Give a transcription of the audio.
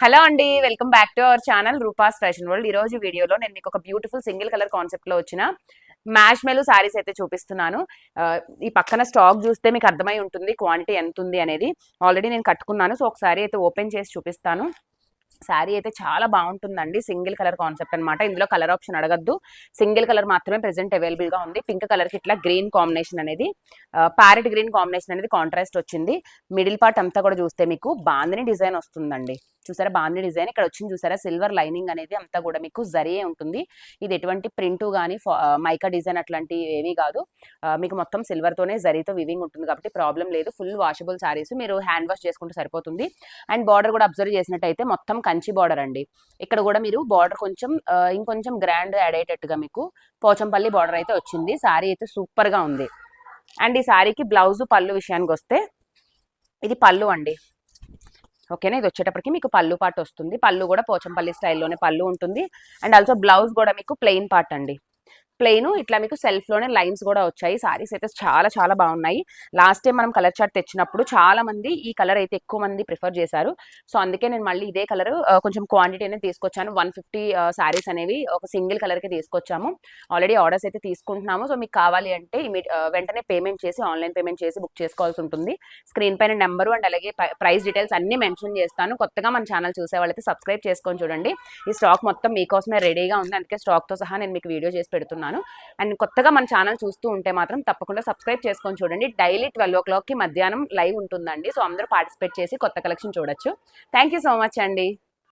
Hello అండి welcome back to our channel Roopa's fashion world. ఈ రోజు వీడియోలో నేను మీకు ఒక బ్యూటిఫుల్ సింగిల్ కలర్ కాన్సెప్ట్లో వచ్చిన మ్యాష్ మెలు సారీస్ అయితే చూపిస్తున్నాను. ఈ పక్కన స్టాక్ చూస్తే మీకు అర్థమై ఉంటుంది క్వాంటిటీ ఎంత ఉంది అనేది ఆల్రెడీ నేను కట్టుకున్నాను. సో ఒకసారి అయితే ఓపెన్ చేసి చూపిస్తాను. శారీ అయితే చాలా బాగుంటుందండి సింగిల్ కలర్ కాన్సెప్ట్ అన్నమాట. ఇందులో కలర్ ఆప్షన్ అడగద్దు. సింగిల్ కలర్ మాత్రమే ప్రెసెంట్ అవైలబుల్గా ఉంది. పింక్ కలర్కి ఇట్లా గ్రీన్ కాంబినేషన్ అనేది ప్యారెట్ గ్రీన్ కాంబినేషన్ అనేది కాంట్రాస్ట్ వచ్చింది. మిడిల్ పార్ట్ అంతా కూడా చూస్తే మీకు బాందని డిజైన్ వస్తుందండి. చూసారా? బాందిని డిజైన్ ఇక్కడ వచ్చింది చూసారా? సిల్వర్ లైనింగ్ అనేది అంతా కూడా మీకు జరియే ఉంటుంది. ఇది ఎటువంటి ప్రింట్ కానీ మైకా డిజైన్ అట్లాంటి ఏమీ కాదు. మీకు మొత్తం సిల్వర్తోనే జరితో జరీతో వివింగ్ ఉంటుంది కాబట్టి ప్రాబ్లం లేదు. ఫుల్ వాషబుల్ సారీస్ మీరు హ్యాండ్ వాష్ చేసుకుంటే సరిపోతుంది. అండ్ బార్డర్ కూడా అబ్జర్వ్ చేసినట్టయితే మొత్తం కంచి బార్డర్ అండి. ఇక్కడ కూడా మీరు బార్డర్ కొంచెం ఇంకొంచెం గ్రాండ్ యాడ్ అయ్యేటట్టుగా మీకు పోచంపల్లి బార్డర్ అయితే వచ్చింది. సారీ అయితే సూపర్గా ఉంది. అండ్ ఈ సారీకి బ్లౌజ్ పళ్ళు విషయానికి వస్తే ఇది పళ్ళు అండి. ఓకేనా? ఇది వచ్చేటప్పటికి మీకు పళ్ళు పాటు వస్తుంది. పళ్ళు కూడా పోచంపల్లి స్టైల్లోనే పళ్ళు ఉంటుంది. అండ్ ఆల్సో బ్లౌజ్ కూడా మీకు ప్లెయిన్ పార్ట్ అండి. ప్లెయిన్. ఇట్లా మీకు సెల్ఫ్లోనే లైన్స్ కూడా వచ్చాయి. సారీస్ అయితే చాలా చాలా బాగున్నాయి. లాస్ట్ టైం మనం కలర్ చార్ట్ తెచ్చినప్పుడు చాలా మంది ఈ కలర్ అయితే ఎక్కువ మంది ప్రిఫర్ చేశారు. సో అందుకే నేను మళ్ళీ ఇదే కలర్ కొంచెం క్వాంటిటీ అనేది తీసుకొచ్చాను. వన్ ఫిఫ్టీ సారీస్ అనేవి ఒక సింగిల్ కలర్కి తీసుకొచ్చాము. ఆల్రెడీ ఆర్డర్స్ అయితే తీసుకుంటున్నాము. సో మీకు కావాలి అంటే వెంటనే పేమెంట్ చేసి ఆన్లైన్ పేమెంట్ చేసి బుక్ చేసుకోవాల్సి ఉంటుంది. స్క్రీన్ పైన నెంబరు అండ్ అలాగే ప్రైస్ డీటెయిల్స్ అన్ని మెన్షన్ చేస్తాను. కొత్తగా మన ఛానల్ చూసే వాళ్ళైతే సబ్స్క్రైబ్ చేసుకొని చూడండి. ఈ స్టాక్ మొత్తం మీకోసమే రెడీగా ఉంది. అందుకే స్టాక్తో సహా నేను మీకు వీడియో చేసి పెడుతున్నాను. అండ్ కొత్తగా మన ఛానల్ చూస్తూ ఉంటే మాత్రం తప్పకుండా సబ్స్క్రైబ్ చేసుకొని చూడండి. డైలీ ట్వెల్వ్ ఓ క్లాక్కి మధ్యాహ్నం లైవ్ ఉంటుందండి. సో అందరూ పార్టిసిపేట్ చేసి కొత్త కలెక్షన్ చూడొచ్చు. థ్యాంక్ యూ సో మచ్ అండి.